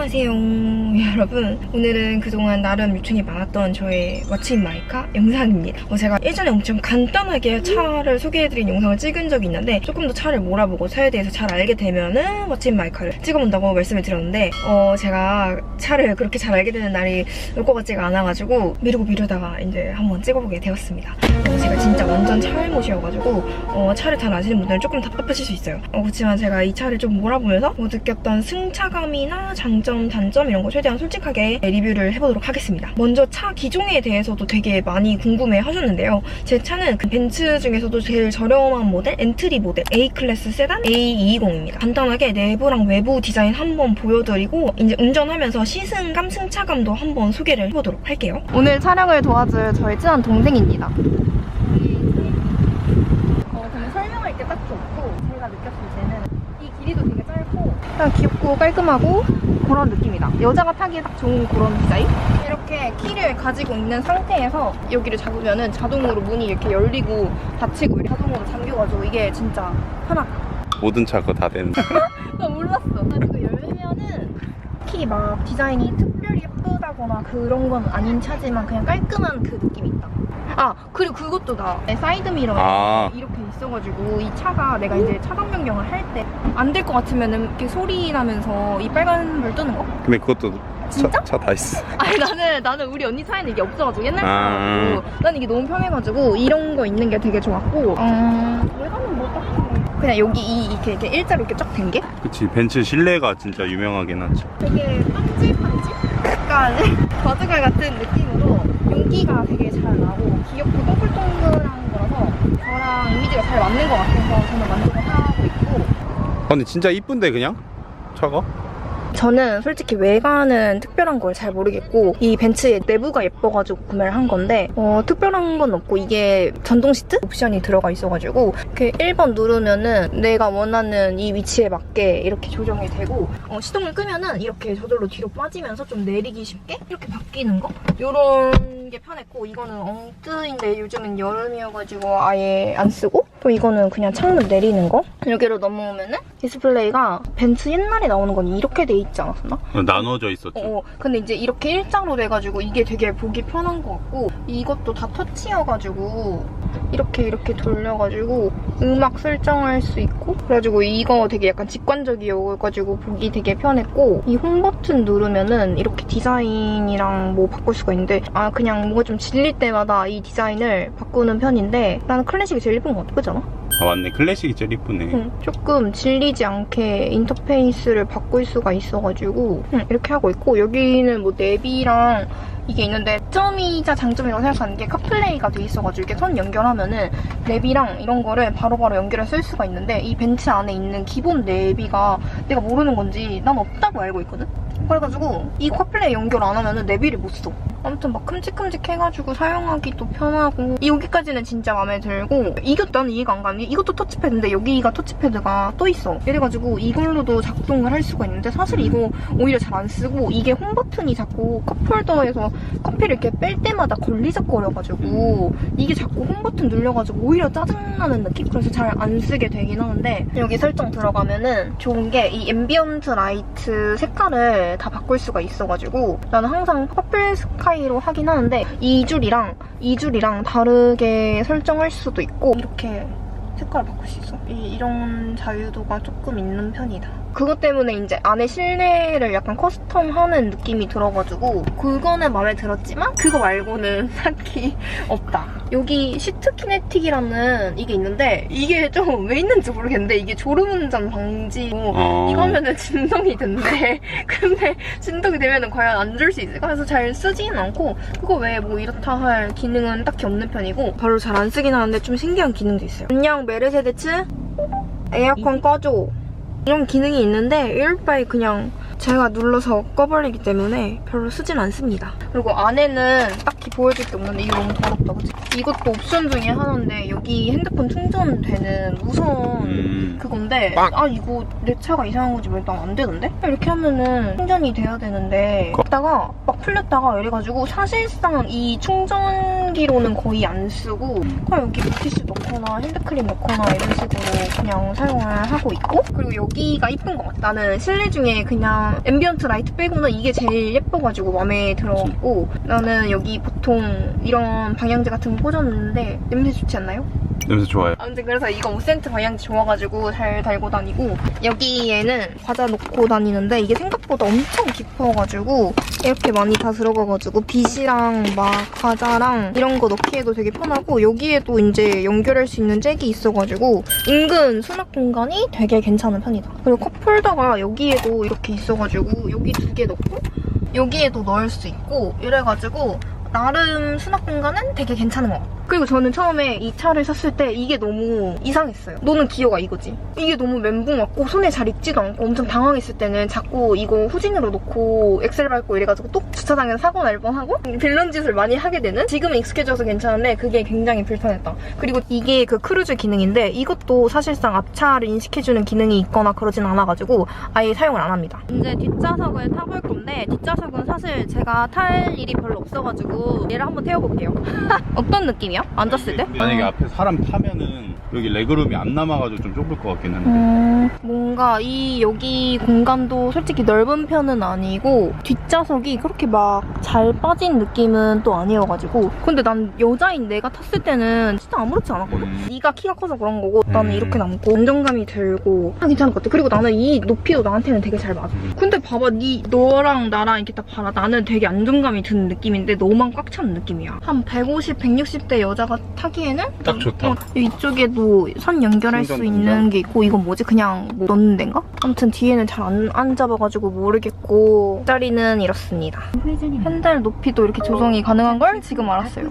안녕하세요 여러분. 오늘은 그동안 나름 요청이 많았던 저의 왓츠인 마이카 영상입니다. 어, 제가 예전에 엄청 간단하게 차를 소개해드린 영상을 찍은 적이 있는데 조금 더 차를 몰아보고 차에 대해서 잘 알게 되면은 왓츠인 마이카를 찍어본다고 말씀을 드렸는데 어, 제가 차를 그렇게 잘 알게 되는 날이 올 것 같지가 않아가지고 미루고 미루다가 이제 한번 찍어보게 되었습니다. 어, 제가 진짜 완전 차일못이어가지고 어, 차를 잘 아시는 분들은 조금 답답하실 수 있어요. 어, 그렇지만 제가 이 차를 좀 몰아보면서 뭐 느꼈던 승차감이나 장점, 단점 이런 거 최대한 솔직하게 리뷰를 해보도록 하겠습니다. 먼저 차 기종에 대해서도 되게 많이 궁금해 하셨는데요. 제 차는 그 벤츠 중에서도 제일 저렴한 모델, 엔트리 모델 A클래스 세단 A220입니다. 간단하게 내부랑 외부 디자인 한번 보여드리고 이제 운전하면서 시승감, 승차감도 한번 소개를 해보도록 할게요. 오늘 촬영을 도와줄 저희 친한 동생입니다. 어, 설명할 게 딱히 없고 제가 느꼈을 때는 이 길이도 되게 짧고 그냥 귀엽고 깔끔하고 그런 느낌이다. 여자가 타기에 딱 좋은 그런 디자인? 이렇게 키를 가지고 있는 상태에서 여기를 잡으면은 자동으로 문이 이렇게 열리고 닫히고 이렇게 자동으로 잠겨가지고 이게 진짜 편하다. 모든 차 그거 다 되는 나 몰랐어. 가지고 열면은 키막 디자인이 특별히 예쁘다거나 그런 건 아닌 차지만 그냥 깔끔한 그 느낌이 있다. 아 그리고 그것도 나 사이드 미러 아. 이렇게 있어가지고 이 차가 내가 이제 차선 변경을 할 때 안 될 것 같으면은 이렇게 소리 나면서 이 빨간 불 뜨는 거? 근데 그것도 진짜? 차 다 있어 아니 나는 나는 우리 언니 차에는 이게 없어가지고 옛날 아. 차가지고 난 이게 너무 편해가지고 이런 거 있는 게 되게 좋았고 음 외관은 뭐 딱히 그냥 여기 이 이렇게, 이렇게 일자로 이렇게 쫙 된 게 그치 벤츠 실내가 진짜 유명하긴 하지 되게 반질반질? 약간 버즈걸 같은 느낌으로 윤기가 되게 잘 나고 귀엽고 동글동글한 거라서 저랑 이미지가 잘 맞는 것 같아서 저는 만족을 하고 근데 진짜 이쁜데 그냥? 차가? 저는 솔직히 외관은 특별한 걸 잘 모르겠고 이 벤츠의 내부가 예뻐가지고 구매를 한 건데 어, 특별한 건 없고 이게 전동 시트 옵션이 들어가 있어가지고 그 1번 누르면은 내가 원하는 이 위치에 맞게 이렇게 조정이 되고 어, 시동을 끄면은 이렇게 저절로 뒤로 빠지면서 좀 내리기 쉽게 이렇게 바뀌는 거? 이런 게 편했고 이거는 엉뜨인데 요즘은 여름이어가지고 아예 안 쓰고 또 이거는 그냥 창문 내리는 거? 여기로 넘어오면은 디스플레이가 벤츠 옛날에 나오는 건 이렇게 돼 있지 않았었나? 어, 나눠져 있었죠 어, 근데 이제 이렇게 일자로 돼가지고 이게 되게 보기 편한 것 같고 이것도 다 터치여가지고 이렇게 이렇게 돌려가지고 음악 설정할 수 있고 그래가지고 이거 되게 약간 직관적이어가지고 보기 되게 편했고 이 홈 버튼 누르면은 이렇게 디자인이랑 뭐 바꿀 수가 있는데 아 그냥 뭔가 좀 질릴 때마다 이 디자인을 바꾸는 편인데 나는 클래식이 제일 예쁜 것 같아 그잖아? 아 맞네 클래식이 제일 이쁘네 응, 조금 질리지 않게 인터페이스를 바꿀 수가 있어가지고 응, 이렇게 하고 있고 여기는 뭐 내비랑 이게 있는데 점이자 장점이라고 생각하는 게 카플레이가 돼 있어가지고 이렇게 손 연결하면은 내비랑 이런 거를 바로바로 연결해 쓸 수가 있는데 이 벤츠 안에 있는 기본 내비가 내가 모르는 건지 난 없다고 알고 있거든? 그래가지고 이 카플레이 연결 안 하면은 내비를 못 써. 아무튼 막 큼직큼직해가지고 사용하기도 편하고. 여기까지는 진짜 마음에 들고 이것도 나는 이해가 안 가는 게 이것도 터치패드인데 여기가 터치패드가 또 있어. 이래가지고 이걸로도 작동을 할 수가 있는데 사실 이거 오히려 잘 안 쓰고 이게 홈 버튼이 자꾸 컵홀더에서 커피를 이렇게 뺄 때마다 걸리적거려가지고 이게 자꾸 홈 버튼 눌려가지고 오히려 짜증나는 느낌? 그래서 잘 안 쓰게 되긴 하는데 여기 설정 들어가면은 좋은 게 이 앰비언트 라이트 색깔을 다 바꿀 수가 있어가지고 나는 항상 퍼플 스카 이로 하긴 하는데 이 줄이랑 이 줄이랑 다르게 설정할 수도 있고 이렇게 색깔을 바꿀 수 있어. 이, 이런 자유도가 조금 있는 편이다. 그것 때문에 이제 안에 실내를 약간 커스텀하는 느낌이 들어가지고 그거는 마음에 들었지만 그거 말고는 딱히 없다. 여기 시트 키네틱이라는 이게 있는데 이게 좀 왜 있는지 모르겠는데 이게 졸음운전 방지 어. 이거 하면은 진동이 된대. 근데 진동이 되면은 과연 안 줄 수 있을까? 그래서 잘 쓰지는 않고 그거 외에 뭐 이렇다 할 기능은 딱히 없는 편이고 별로 잘 안 쓰긴 하는데 좀 신기한 기능도 있어요. 안녕 메르세데츠 에어컨 꺼줘. 이런 기능이 있는데 이럴 바에 그냥 제가 눌러서 꺼버리기 때문에 별로 쓰진 않습니다. 그리고 안에는 딱히 보여줄 게 없는데 이거 너무 더럽다, 그치? 이것도 옵션 중에 하나인데 여기 핸드폰 충전되는 무선 음. 그건데 빵! 아 이거 내 차가 이상한 거지 왜난안 되는데? 이렇게 하면은 충전이 돼야 되는데 거- 그다가 막 풀렸다가 이래가지고 사실상 이 충전기로는 거의 안 쓰고 그냥 여기 물티슈 넣거나 핸드크림 넣거나 이런 식으로 그냥 사용을 하고 있고 그리고 여기가 이쁜 것 같아 나는 실내 중에 그냥 그냥 앰비언트 라이트 빼고는 이게 제일 예뻐가지고 마음에 들어갖고 나는 여기 보통 이런 방향제 같은 거 꽂았는데 냄새 좋지 않나요? 냄새 좋아요. 아무튼 그래서 이거 5센트 방향제 좋아가지고 잘 달고 다니고 여기에는 과자 넣고 다니는데 이게 생각보다 엄청 깊어가지고 이렇게 많이 다 들어가가지고 빗이랑 막 과자랑 이런 거 넣기에도 되게 편하고 여기에도 이제 연결할 수 있는 잭이 있어가지고 인근 수납 공간이 되게 괜찮은 편이다. 그리고 컵홀더가 여기에도 이렇게 있어가지고 여기 두 개 넣고 여기에도 넣을 수 있고 이래가지고 나름 수납 공간은 되게 괜찮은 것 같아요. 그리고 저는 처음에 이 차를 샀을 때 이게 너무 이상했어요. 너는 기어가 이거지. 이게 너무 멘붕 왔고 손에 잘 익지도 않고 엄청 당황했을 때는 자꾸 이거 후진으로 놓고 엑셀 밟고 이래가지고 또 주차장에서 사고 날 뻔하고 빌런 짓을 많이 하게 되는 지금은 익숙해져서 괜찮은데 그게 굉장히 불편했다. 그리고 이게 그 크루즈 기능인데 이것도 사실상 앞차를 인식해주는 기능이 있거나 그러진 않아가지고 아예 사용을 안 합니다. 이제 뒷좌석을 타볼 건데 뒷좌석은 사실 제가 탈 일이 별로 없어가지고 얘를 한번 태워볼게요. 어떤 느낌이야? 앉았을 때? 만약에 앞에 사람 타면은 여기 레그룸이 안 남아가지고 좀 좁을 것 같긴 한데. 음, 뭔가 이 여기 공간도 솔직히 넓은 편은 아니고 뒷좌석이 그렇게 막 잘 빠진 느낌은 또 아니어가지고 근데 난 여자인 내가 탔을 때는 진짜 아무렇지 않았거든 음. 네가 키가 커서 그런 거고 나는 음. 이렇게 남고 안정감이 들고 아, 괜찮을 것 같아 그리고 나는 이 높이도 나한테는 되게 잘 맞아 음. 근데 봐봐 네 너랑 나랑 이렇게 딱 봐라 나는 되게 안정감이 드는 느낌인데 너만 꽉 찬 느낌이야 한 150, 160대 여 자가 타기에는 딱 좋다. 어, 이쪽에도 선 연결할 수 있는 공간? 게 있고 이건 뭐지 그냥 뭐 넣는 데인가? 아무튼 뒤에는 잘 안 안 잡아가지고 모르겠고 자리는 이렇습니다 핸들 높이도 이렇게 조정이 가능한 걸 지금 알았어요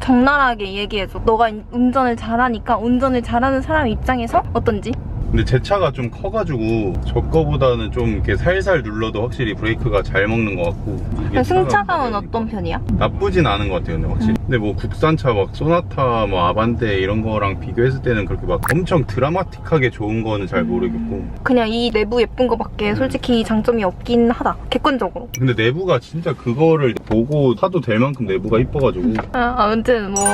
적나라하게 얘기해줘 너가 인- 운전을 잘하니까 운전을 잘하는 사람 입장에서 어떤지 근데 제 차가 좀 커가지고 저 거보다는 좀 이렇게 살살 눌러도 확실히 브레이크가 잘 먹는 것 같고. 승차감은 어떤 편이야? 나쁘진 않은 것 같아요, 근데 확실히. 근데 뭐 국산차 막 소나타, 뭐 아반떼 이런 거랑 비교했을 때는 그렇게 막 엄청 드라마틱하게 좋은 거는 잘 모르겠고. 그냥 이 내부 예쁜 거밖에 솔직히 장점이 없긴 하다 객관적으로 근데 내부가 진짜 그거를 보고 사도 될 만큼 내부가 이뻐가지고. 아, 아무튼 뭐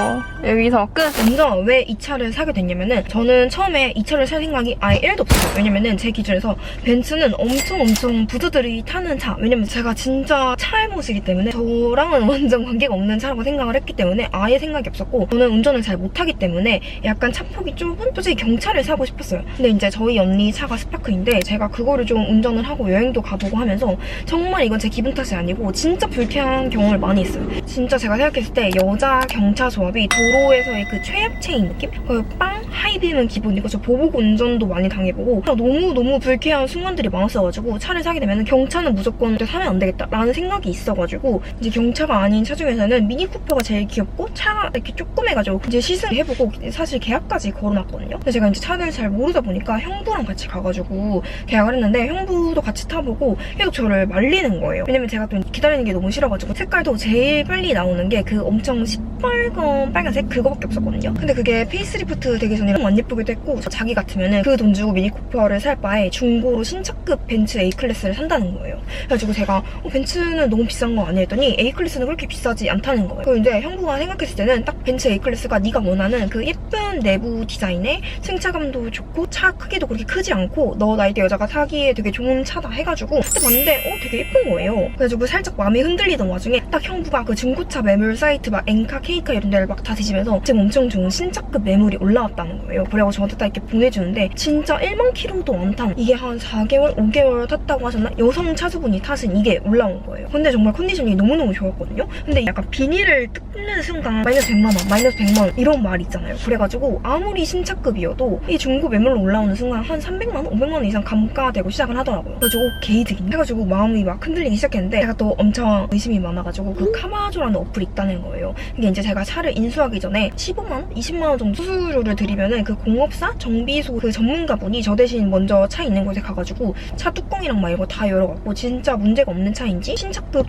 여기서 끝. 먼저 왜 이 차를 사게 됐냐면은 저는 처음에 이 차를 살 생각이 아예 1도 없었어요. 왜냐면은 제 기준에서 벤츠는 엄청 엄청 부두들이 타는 차. 왜냐면 제가 진짜 차알못이기 때문에 저랑은 완전 관계가 없는 차라고 생각을 했기 때문에 아예 생각이 없었고 저는 운전을 잘 못하기 때문에 약간 차 폭이 좁은 솔직히 경차를 사고 싶었어요. 근데 이제 저희 언니 차가 스파크인데 제가 그거를 좀 운전을 하고 여행도 가보고 하면서 정말 이건 제 기분 탓이 아니고 진짜 불쾌한 경험을 많이 했어요. 진짜 제가 생각했을 때 여자 경차 조합이 도로에서의 그 최약체인 느낌? 그 빵 하이빔은 기본이고 저 보복 운전도 많이 당해보고 너무 너무 불쾌한 순간들이 많았어가지고 차를 사게 되면 경차는 무조건 사면 안 되겠다라는 생각이 있어가지고 이제 경차가 아닌 차 중에서는 미니 쿠퍼가 제일 귀엽고 차가 이렇게 조그매가지고 이제 시승을 해보고 사실 계약까지 걸어놨거든요. 근데 제가 이제 차를 잘 모르다 보니까 형부랑 같이 가가지고 계약을 했는데 형부도 같이 타보고 계속 저를 말리는 거예요. 왜냐면 제가 또 기다리는 게 너무 싫어가지고 색깔도 제일 빨리 나오는 게 그 엄청 시뻘건 빨간색 그거밖에 없었거든요. 근데 그게 페이스리프트 되기 전이랑 안 예쁘기도 했고 저 자기 같으면 은 그 돈 주고 미니 쿠퍼를 살 바에 중고로 신차급 벤츠 A클래스를 산다는 거예요. 그래가지고 제가 어, 벤츠는 너무 비싼 거 아니야 했더니 A클래스는 그렇게 비싸지 않다는 거예요. 그리고 형부가 생각했을 때는 딱 벤츠 A클래스가 네가 원하는 그 예쁜 내부 디자인에 승차감도 좋고 차 크기도 그렇게 크지 않고 너 나이대 여자가 타기에 되게 좋은 차다 해가지고 그때 봤는데 어 되게 예쁜 거예요. 그래가지고 살짝 마음이 흔들리던 와중에 딱 형부가 그 중고차 매물 사이트 막 엔카, 케이카 이런 데를 막 다 뒤지면서 지금 엄청 좋은 신차급 매물이 올라왔다는 거예요. 그래가지고 저한테 딱 이렇게 보내주는데 진짜 1만 킬로도 안 탄 이게 한 4개월, 5개월 탔다고 하셨나? 여성 차주분이 타신 이게 올라온 거예요. 근데 정말 컨디션이 너무너무 좋았거든요. 근데 약간 비닐을 뜯는 순간 마이너스 100만 원, 마이너스 100만 원 이런 말 있잖아요. 그래가지고 아무리 신차급이어도 이 중고 매물로 올라오는 순간 한 300만 원, 500만 원 이상 감가되고 시작을 하더라고요. 그래가지고 게이득인가? 해가지고 마음이 막 흔들리기 시작했는데 제가 또 엄청 의심이 많아가지고 그 카마조라는 어플이 있다는 거예요. 이게 이제 제가 차를 인수하기 전에 15만 원, 20만 원 정도 수수료를 드리면은 그 공업사 정비소 그 전문 가 분이 저 대신 먼저 차 있는 곳에 가가지고 차 뚜껑이랑 막 이거 다 열어갖고 진짜 문제가 없는 차인지 신차급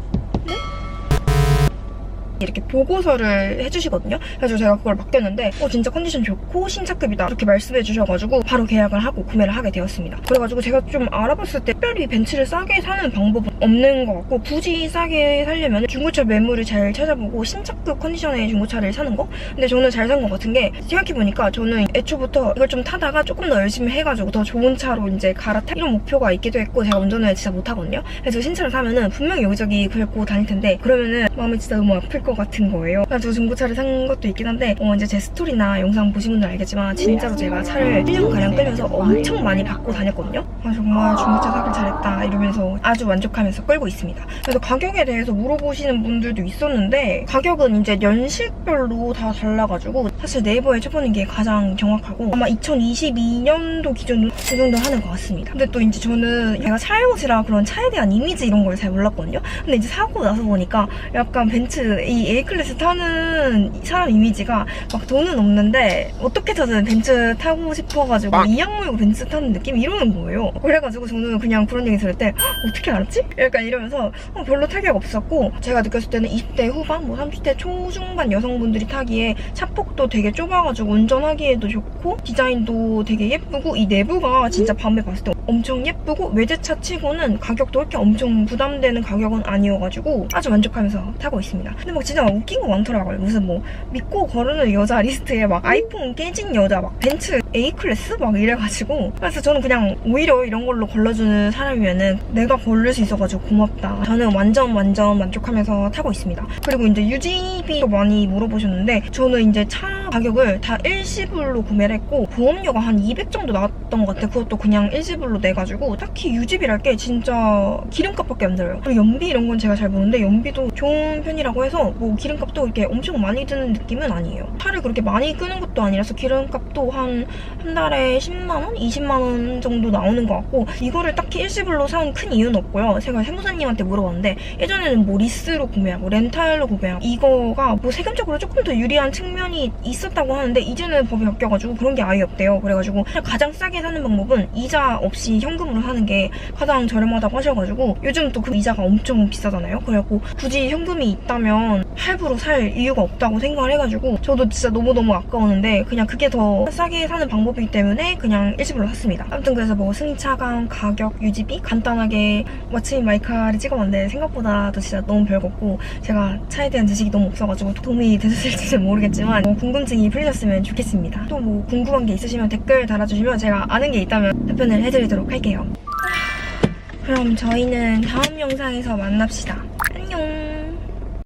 이렇게 보고서를 해주시거든요. 그래서 제가 그걸 맡겼는데 어 진짜 컨디션 좋고 신차급이다 이렇게 말씀해 주셔가지고 바로 계약을 하고 구매를 하게 되었습니다. 그래가지고 제가 좀 알아봤을 때 특별히 벤츠를 싸게 사는 방법은 없는 것 같고 굳이 싸게 살려면 중고차 매물을 잘 찾아보고 신차급 컨디션의 중고차를 사는 거? 근데 저는 잘 산 것 같은 게 생각해보니까 저는 애초부터 이걸 좀 타다가 조금 더 열심히 해가지고 더 좋은 차로 이제 갈아타 이런 목표가 있기도 했고 제가 운전을 진짜 못하거든요. 그래서 신차를 사면은 분명히 여기저기 긁고 다닐 텐데 그러면은 마음이 진짜 너무 아플 것 같은 거예요. 그래서 저 중고차를 산 것도 있긴 한데 어 이제 제 스토리나 영상 보신 분들 알겠지만 진짜로 제가 차를 1년가량 끌면서 엄청 많이 바꿔 다녔거든요. 아 정말 중고차 사길 잘했다 이러면서 아주 만족하면서 끌고 있습니다. 그래서 가격에 대해서 물어보시는 분들도 있었는데 가격은 이제 연식별로 다 달라가지고 사실 네이버에 쳐보는 게 가장 정확하고 아마 2022년도 기준으로 그 정도 하는 것 같습니다. 근데 또 이제 저는 제가 차이옷이라 그런 차에 대한 이미지 이런 걸 잘 몰랐거든요. 근데 이제 사고 나서 보니까 약간 벤츠 이 A클래스 타는 사람 이미지가 막 돈은 없는데 어떻게 타든 벤츠 타고 싶어가지고 이악 물고 벤츠 타는 느낌 이러는 거예요. 그래가지고 저는 그냥 그런 얘기 들을 때 "헉, 어떻게 알았지? 약간 이러면서 어, 별로 타격 없었고 제가 느꼈을 때는 20대 후반, 뭐 30대 초중반 여성분들이 타기에 차폭도 되게 좁아가지고 운전하기에도 좋고 디자인도 되게 예쁘고 이 내부가 진짜 밤에 봤을 때 엄청 예쁘고 외제차 치고는 가격도 이렇게 엄청 부담되는 가격은 아니어가지고 아주 만족하면서 타고 있습니다. 근데 막 진짜 웃긴 거 많더라고요. 무슨 뭐 믿고 거르는 여자 리스트에 막 아이폰 깨진 여자, 막 벤츠 A 클래스 막 이래가지고 그래서 저는 그냥 오히려 이런 걸로 걸러주는 사람이면은 내가 고를 수 있어가지고 고맙다. 저는 완전 완전 만족하면서 타고 있습니다. 그리고 이제 유지비도 많이 물어보셨는데 저는 이제 차 가격을 다 일시불로 구매를 했고 보험료가 한 200 정도 나왔던 것 같아요. 그것도 그냥 일시불로 내가지고 딱히 유지비랄 게 진짜 기름값밖에 안 들어요. 그리고 연비 이런 건 제가 잘 모르는데 연비도 좋은 편이라고 해서 뭐 기름값도 이렇게 엄청 많이 드는 느낌은 아니에요. 차를 그렇게 많이 끄는 것도 아니라서 기름값도 한, 한 달에 10만원? 20만원 정도 나오는 것 같고 이거를 딱히 일시불로 사온 큰 이유는 없고요. 제가 세무사님한테 물어봤는데 예전에는 뭐 리스로 구매하고 렌탈로 구매하고 이거가 뭐 세금적으로 조금 더 유리한 측면이 있었다고 하는데 이제는 법이 바뀌어가지고 그런 게 아예 없대요. 그래가지고 가장 싸게 사는 방법은 이자 없이 현금으로 사는 게 가장 저렴하다고 하셔가지고 요즘 또 그 이자가 엄청 비싸잖아요. 그래갖고 굳이 현금이 있다면 할부로 살 이유가 없다고 생각을 해가지고 저도 진짜 너무너무 아까웠는데 그냥 그게 더 싸게 사는 방법이기 때문에 그냥 일시불로 샀습니다. 아무튼 그래서 뭐 승차감, 가격, 유지비 간단하게 왓츠인 마이카를 찍어봤는데 생각보다도 진짜 너무 별거고 제가 차에 대한 지식이 너무 없어가지고 도움이 되셨을지는 모르겠지만 뭐 궁금증이 풀리셨으면 좋겠습니다. 또 뭐 궁금한 게 있으시면 댓글 달아주시면 제가 아는 게 있다면 답변을 해드리도록 할게요. 그럼 저희는 다음 영상에서 만납시다.